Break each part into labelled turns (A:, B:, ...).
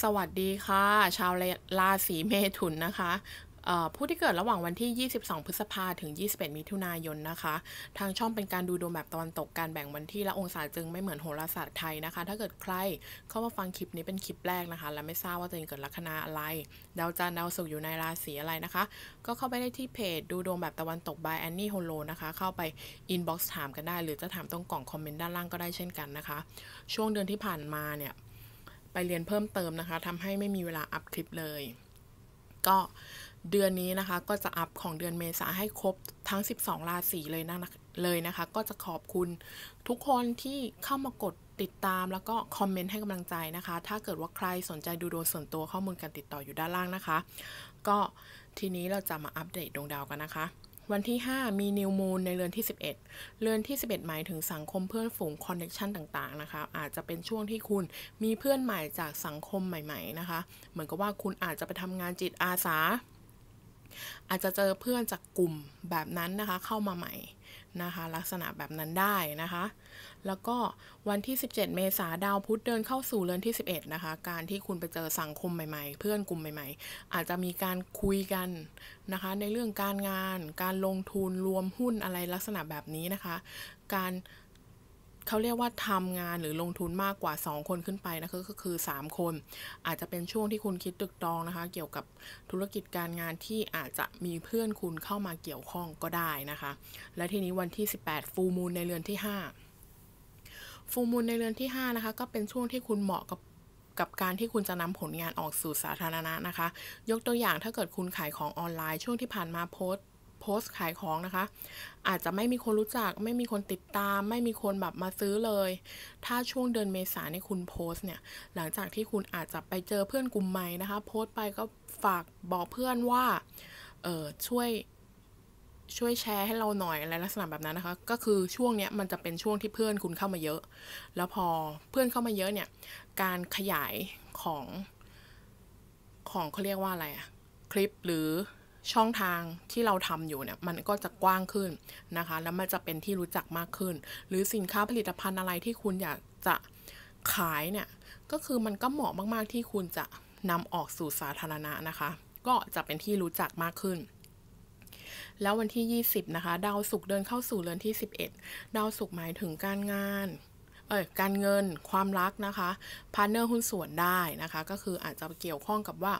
A: สวัสดีค่ะ ชาวราศีเมถุนนะคะผู้ที่เกิดระหว่างวันที่ 22 พฤษภาถึง 21 มิถุนายนนะคะ ทางช่องเป็นการดูดวงแบบตะวันตกการแบ่งวันที่และองศาจึงไม่เหมือนโหราศาสตร์ไทยนะคะ ถ้าเกิดใครเข้ามาฟังคลิปนี้เป็นคลิปแรกนะคะ และไม่ทราบว่าตัวเองเกิดลัคนาอะไรดาวจันทร์ดาวศุกร์อยู่ในราศีอะไรนะคะ ก็เข้าไปได้ที่เพจดูดวงแบบตะวันตก by Annie Holo นะคะ เข้าไปอินบ็อกซ์ถามกันได้ หรือจะถามตรงกล่องคอมเมนต์ด้านล่างก็ได้เช่นกันนะคะ ช่วงเดือนที่ผ่านมาเนี่ย ไปเรียนเพิ่มเติมนะคะทำให้ไม่มีเวลาอัพคลิปเลย ก็เดือนนี้นะคะก็จะอัพของเดือนเมษาให้ครบทั้ง 12 ราศีเลยนะเลยนะคะ ก็จะขอบคุณทุกคนที่เข้ามากดติดตามแล้วก็คอมเมนต์ให้กำลังใจนะคะ ถ้าเกิดว่าใครสนใจดูดวงส่วนตัวข้อมูลการติดต่ออยู่ด้านล่างนะคะ ก็ทีนี้เราจะมาอัปเดตดวงดาวกันนะคะ วันที่ 5 มีนิวมูลในเรือนที่ 11 เรือนที่ 11 หมายถึงสังคมเพื่อนฝูงคอนเนคชันต่างๆนะคะ อาจจะเป็นช่วงที่คุณมีเพื่อนใหม่จากสังคมใหม่ ๆนะคะ เหมือนกับว่าคุณอาจจะไปทำงานจิตอาสา อาจจะเจอเพื่อนจากกลุ่มแบบนั้นนะคะ เข้ามาใหม่นะคะ ลักษณะแบบนั้นได้นะคะ แล้วก็วันที่ 17 เมษาดาวพุธเดินเข้าสู่เรือนที่ 11 นะคะ การที่คุณไปเจอสังคมใหม่ๆ เพื่อนกลุ่มใหม่ ๆ อาจจะมีการคุยกันนะคะ ในเรื่องการงาน การลงทุนรวมหุ้นอะไรลักษณะแบบนี้นะคะ การ เขาเรียกว่าทำงานหรือลงทุนมากกว่า 2 คนขึ้นไปนะคะก็คือ 3 คน อาจจะเป็นช่วงที่คุณคิดตึกตองนะคะ เกี่ยวกับธุรกิจการงานที่อาจจะมีเพื่อนคุณเข้ามาเกี่ยวข้องก็ได้นะคะ และทีนี้วันที่ 18 ฟูมูลในเรือนที่ 5 ฟูมูลในเรือนที่ 5 นะคะ ก็เป็นช่วงที่คุณเหมาะกับกับการที่คุณจะนำผลงานออกสู่สาธารณะนะคะ ยกตัวอย่างถ้าเกิดคุณขายของออนไลน์ช่วงที่ผ่านมาโพสต์ สต์ขายของนะคะ อาจจะไม่มีคนรู้จัก ไม่มีคนติดตาม ไม่มีคนแบบมาซื้อเลย ถ้าช่วงเดือนเมษาในคุณโพสต์เนี่ย หลังจากที่คุณอาจจะไปเจอเพื่อนกลุ่มใหม่นะคะ โพสต์ไปก็ฝากบอกเพื่อนว่า เออช่วยช่วยแชร์ให้เราหน่อยอะไรลักษณะแบบนั้นนะคะ ก็คือช่วงเนี้ยมันจะเป็นช่วงที่เพื่อนคุณเข้ามาเยอะ แล้วพอเพื่อนเข้ามาเยอะเนี่ย การขยายของของเขาเรียกว่าอะไรอะคลิปหรือ ช่องทางที่เราทำอยู่เนี่ยมันก็จะกว้างขึ้นนะคะ แล้วมันจะเป็นที่รู้จักมากขึ้น หรือสินค้าผลิตภัณฑ์อะไรที่คุณอยากจะขายเนี่ยก็คือมันก็เหมาะมาก ๆ ที่คุณจะนำออกสู่สาธารณะนะคะ ก็จะเป็นที่รู้จักมากขึ้น แล้ววันที่ 20 นะคะ ดาวศุกร์เดินเข้าสู่เรือนที่ 11 ดาวศุกร์หมายถึงการงาน เออการเงินความรักนะคะพาร์เนอร์หุ้นส่วนได้นะคะ ก็คืออาจจะเกี่ยวข้องกับว่า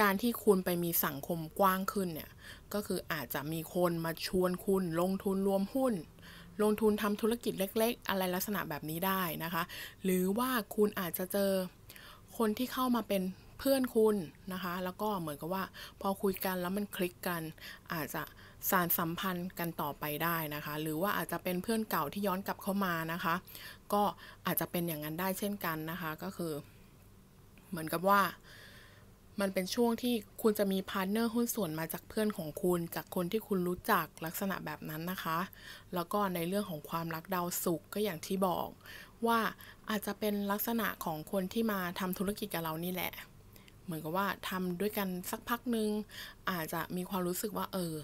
A: การที่คุณไปมีสังคมกว้างขึ้นเนี่ย ก็คืออาจจะมีคนมาชวนคุณลงทุนรวมหุ้น ลงทุนทำธุรกิจเล็ก ๆ อะไรลักษณะแบบนี้ได้นะคะ หรือว่าคุณอาจจะเจอคนที่เข้ามาเป็นเพื่อนคุณนะคะ แล้วก็เหมือนกับว่า พอคุยกันแล้วมันคลิกกัน อาจจะ สารสัมพันธ์กันต่อไปได้นะคะ หรือว่าอาจจะเป็นเพื่อนเก่าที่ย้อนกลับเข้ามานะคะ ก็อาจจะเป็นอย่างนั้นได้เช่นกันนะคะ ก็คือ เหมือนกับว่า มันเป็นช่วงที่คุณจะมีพาร์ทเนอร์หุ้นส่วนมาจากเพื่อนของคุณ จากคนที่คุณรู้จักลักษณะแบบนั้นนะคะ แล้วก็ในเรื่องของความรักดาวสุขก็อย่างที่บอกว่าอาจจะเป็นลักษณะของคนที่มาทำธุรกิจกับเรานี่แหละ เหมือนกับว่าทำด้วยกันสักพักหนึ่งอาจจะมีความรู้สึกว่าเออ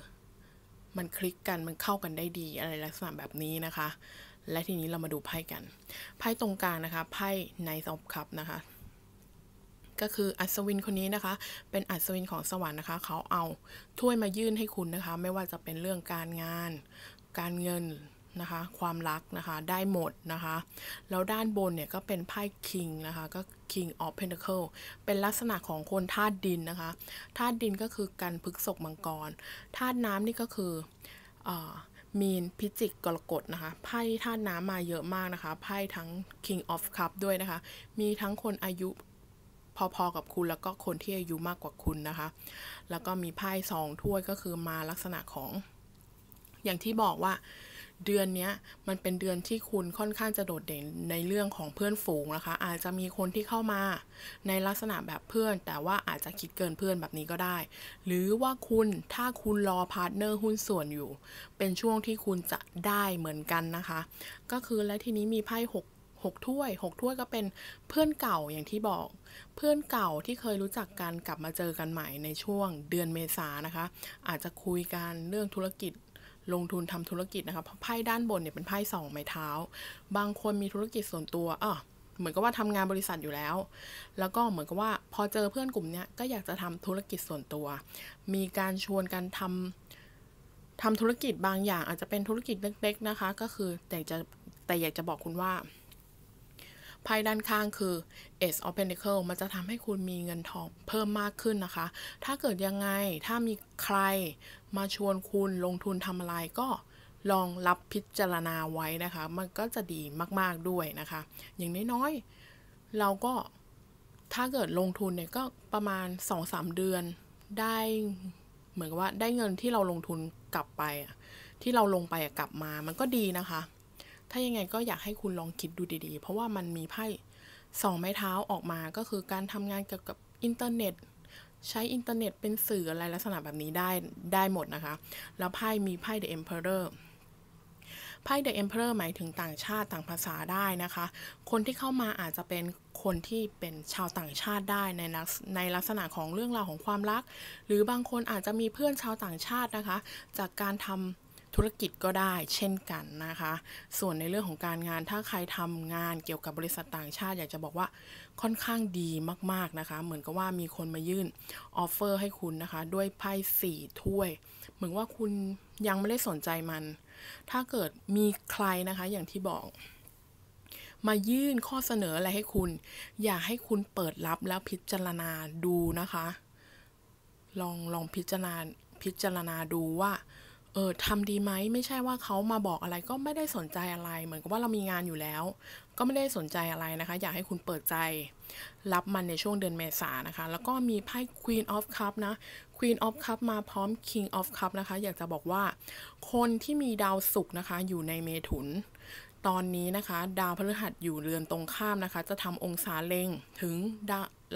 A: มันคลิกกันมันเข้ากันได้ดีอะไรลักษณะแบบนี้นะคะ และทีนี้เรามาดูไพ่กัน ไพ่ตรงกลางนะคะ ไพ่ในซอบคับนะคะ ก็คืออัศวินคนนี้นะคะ เป็นอัศวินของสวรรค์นะคะ เขาเอาถ้วยมายื่นให้คุณนะคะ ไม่ว่าจะเป็นเรื่องการงาน การเงิน นะคะ ความรักนะคะ ได้หมดนะคะ แล้วด้านบนเนี่ยก็เป็นไพ่ King นะคะ ก็ King of Pentacle เป็นลักษณะของคนธาตุดินนะคะ ธาตุดินก็คือกันพฤกษกมังกร ธาตุน้ำนี่ก็คืออมีนพิจิกกรกฎนะคะ ไพ่ธาตุน้ำมาเยอะมากนะคะ ไพ่ทั้ง King of Cup ด้วยนะคะ มีทั้งคนอายุพอๆกับคุณแล้วก็คนที่อายุมากกว่าคุณนะคะ แล้วก็มีไพ่สองถ้วยก็คือมาลักษณะของ อย่างที่บอกว่า เดือนนี้มันเป็นเดือนที่คุณค่อนข้างจะโดดเด่นในเรื่องของเพื่อนฝูงนะคะ อาจจะมีคนที่เข้ามาในลักษณะแบบเพื่อน แต่ว่าอาจจะคิดเกินเพื่อนแบบนี้ก็ได้ หรือว่าคุณถ้าคุณรอพาร์ทเนอร์หุ้นส่วนอยู่ เป็นช่วงที่คุณจะได้เหมือนกันนะคะ ก็คือและทีนี้มีไพ่หกหกถ้วยหกถ้วยก็เป็นเพื่อนเก่าอย่างที่บอก เพื่อนเก่าที่เคยรู้จักกันกลับมาเจอกันใหม่ในช่วงเดือนเมษานะคะ อาจจะคุยกันเรื่องธุรกิจ ลงทุนทำธุรกิจนะคะเพราะไพ่ด้านบนเนี่ยเป็นไพ่สองไม้เท้า บางคนมีธุรกิจส่วนตัวอะเหมือนกับว่าทำงานบริษัทอยู่แล้ว แล้วก็เหมือนกับว่าพอเจอเพื่อนกลุ่มเนี้ยก็อยากจะทำธุรกิจส่วนตัว มีการชวนกันทำทำธุรกิจบางอย่างอาจจะเป็นธุรกิจเล็ก ๆนะคะ ก็คือแต่จะแต่อยากจะบอกคุณว่า ไพ่ด้านข้างคือ Ace of Pentacle มันจะทำให้คุณมีเงินทองเพิ่มมากขึ้นนะคะ ถ้าเกิดยังไงถ้ามีใครมาชวนคุณลงทุนทำอะไรก็ลองรับพิจารณาไว้นะคะ มันก็จะดีมาก ๆ ด้วยนะคะ อย่างน้อยๆ เราก็ถ้าเกิดลงทุนเนี่ยก็ประมาณ 2-3 เดือนได้เหมือนกับว่าได้เงินที่เราลงทุนกลับไปที่เราลงไปกลับมามันก็ดีนะคะ ถ้ายังไงก็อยากให้คุณลองคิดดูดีๆ เพราะว่ามันมีไพ่สองไม้เท้าออกมาก็คือการทำงานเกี่ยวกับอินเทอร์เน็ต ใช้อินเทอร์เน็ตเป็นสื่ออะไรลักษณะแบบนี้ได้ได้หมดนะคะ แล้วไพ่มีไพ่ The Emperor ไพ่ The Emperor หมายถึงต่างชาติต่างภาษาได้นะคะ คนที่เข้ามาอาจจะเป็นคนที่เป็นชาวต่างชาติได้ในในลักษณะของเรื่องราวของความรัก หรือบางคนอาจจะมีเพื่อนชาวต่างชาตินะคะ จากการทำ ธุรกิจก็ได้เช่นกันนะคะ ส่วนในเรื่องของการงานถ้าใครทำงานเกี่ยวกับบริษัทต่างชาติ อยากจะบอกว่าค่อนข้างดีมากๆนะคะ เหมือนกับว่ามีคนมายื่นออฟเฟอร์ให้คุณนะคะ ด้วยไพ่สี่ถ้วย เหมือนว่าคุณยังไม่ได้สนใจมัน ถ้าเกิดมีใครนะคะอย่างที่บอก มายื่นข้อเสนออะไรให้คุณ อยากให้คุณเปิดรับแล้วพิจารณาดูนะคะ ลองลองพิจารณาพิจารณาดูว่า เออทำดีไหมไม่ใช่ว่าเขามาบอกอะไรก็ไม่ได้สนใจอะไร เหมือนกับว่าเรามีงานอยู่แล้ว ก็ไม่ได้สนใจอะไรนะคะ อยากให้คุณเปิดใจ รับมันในช่วงเดือนเมษานะคะ แล้วก็มีไพ่ Queen of Cup นะ Queen of Cup มาพร้อม King of Cup นะคะ อยากจะบอกว่า คนที่มีดาวศุกร์นะคะ อยู่ในเมถุน ตอนนี้นะคะ ดาวพฤหัสอยู่เรือนตรงข้ามนะคะ จะทำองศาเล็งถึง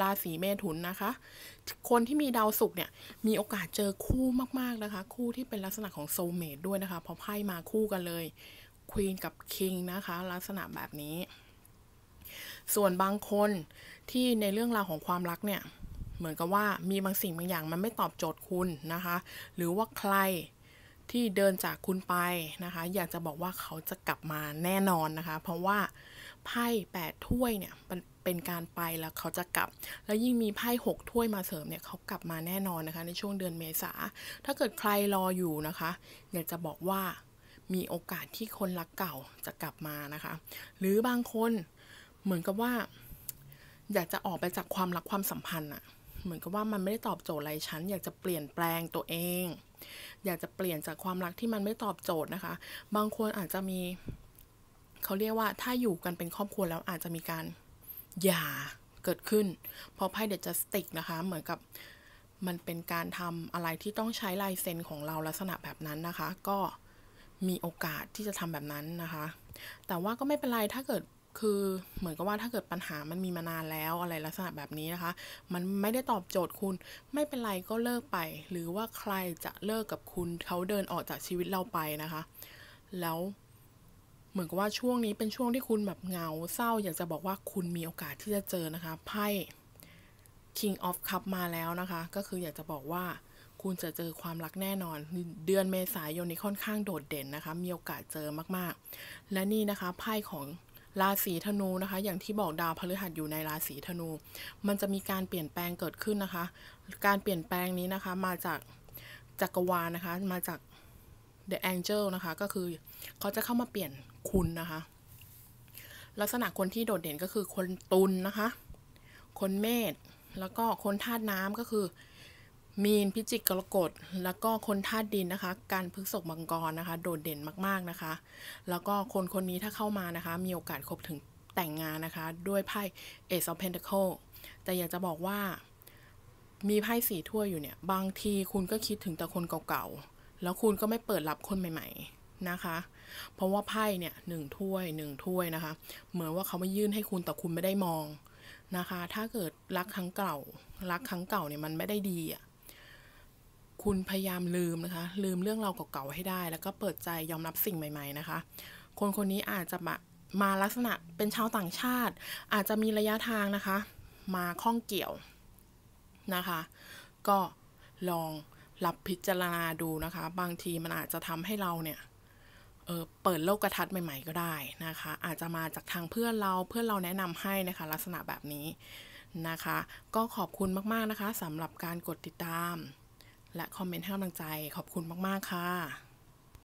A: ราศีเมถุนนะคะ คนที่มีดาวศุกร์เนี่ยมีโอกาสเจอคู่มากๆนะคะ คู่ที่เป็นลักษณะของโซเมดด้วยนะคะพราะไพ่มาคู่กันเลยควีนกับคิงนะคะ ลักษณะแบบนี้ ส่วนบางคนที่ในเรื่องราวของความรักเนี่ย เหมือนกับว่ามีบางสิ่งบางอย่างมันไม่ตอบโจทย์คุณนะคะ หรือว่าใคร ที่เดินจากคุณไปนะคะ อยากจะบอกว่าเขาจะกลับมาแน่นอนนะคะ เพราะว่าไพ่แปดถ้วยเนี่ยมันเป็นการไปแล้วเขาจะกลับ แล้วยิ่งมีไพ่หกถ้วยมาเสริมเนี่ยเขากลับมาแน่นอนนะคะ ในช่วงเดือนเมษา ถ้าเกิดใครรออยู่นะคะ อยากจะบอกว่ามีโอกาสที่คนรักเก่าจะกลับมานะคะ หรือบางคนเหมือนกับว่า อยากจะออกไปจากความรักความสัมพันธ์อะเหมือนกับว่ามันไม่ได้ตอบโจทย์อะไรฉัน อยากจะเปลี่ยนแปลงตัวเอง อยากจะเปลี่ยนจากความรักที่มันไม่ตอบโจทย์นะคะ บางคนอาจจะมีเขาเรียกว่าถ้าอยู่กันเป็นครอบครัวแล้วอาจจะมีการหย่าเกิดขึ้น เพราะไพ่เดจัสติกนะคะ เหมือนกับมันเป็นการทำอะไรที่ต้องใช้ลายเซ็นของเราลักษณะแบบนั้นนะคะ ก็มีโอกาสที่จะทำแบบนั้นนะคะ แต่ว่าก็ไม่เป็นไรถ้าเกิด คือเหมือนกับว่าถ้าเกิดปัญหามันมีมานานแล้วอะไรลักษณะแบบนี้นะคะ มันไม่ได้ตอบโจทย์คุณ ไม่เป็นไรก็เลิกไป หรือว่าใครจะเลิกกับคุณเขาเดินออกจากชีวิตเราไปนะคะ แล้วเหมือนกับว่าช่วงนี้เป็นช่วงที่คุณแบบเงาเศร้า อยากจะบอกว่าคุณมีโอกาสที่จะเจอนะคะไพ่ King of Cup มาแล้วนะคะ ก็คืออยากจะบอกว่าคุณจะเจอความรักแน่นอน เดือนเมษายนนี้ค่อนข้างโดดเด่นนะคะ มีโอกาสเจอมากๆ และนี่นะคะไพ่ของ ราศีธนูนะคะ อย่างที่บอกดาวพฤหัสอยู่ในราศีธนู มันจะมีการเปลี่ยนแปลงเกิดขึ้นนะคะ การเปลี่ยนแปลงนี้นะคะ มาจากจักรวาลนะคะ มาจาก The Angel นะคะ ก็คือเขาจะเข้ามาเปลี่ยนคุณนะคะ ลักษณะคนที่โดดเด่นก็คือคนตุลนนะคะ คนเมษแล้วก็คนธาตุน้ำก็คือ มีนพิจิกกรกฎแล้วก็คนธาตุดินนะคะ การพฤกษกมังกรนะคะ โดดเด่นมากๆนะคะ แล้วก็คนคนนี้ถ้าเข้ามานะคะ มีโอกาสคบถึงแต่งงานนะคะ ด้วยไพ่ Ace of Pentacle แต่อยากจะบอกว่ามีไพ่สีถ้วยอยู่เนี่ย บางทีคุณก็คิดถึงแต่คนเก่าๆ แล้วคุณก็ไม่เปิดรับคนใหม่ ๆนะคะ เพราะว่าไพ่เนี่ยหนึ่งถ้วยหนึ่งถ้วยนะคะ เหมือนว่าเขาไม่ยื่นให้คุณแต่คุณไม่ได้มองนะคะ ถ้าเกิดรักครั้งเก่า รักครั้งเก่าเนี่ยมันไม่ได้ดีอะ คุณพยายามลืมนะคะ ลืมเรื่องเราเก่าๆให้ได้ แล้วก็เปิดใจยอมรับสิ่งใหม่ ๆนะคะ คนคนนี้อาจจะมามาลักษณะเป็นชาวต่างชาติ อาจจะมีระยะทางนะคะ มาข้องเกี่ยวนะคะ ก็ลองรับพิจารณาดูนะคะ บางทีมันอาจจะทำให้เราเนี่ยเเปิดโลกกระทัดใหม่ๆก็ได้นะคะ อาจจะมาจากทางเพื่อนเราเพื่อนเราแนะนำให้นะคะ ลักษณะแบบนี้นะคะ ก็ขอบคุณมากๆนะคะสำหรับการกดติดตาม และคอมเมนต์ให้กำลังใจขอบคุณมาก ๆ ค่ะ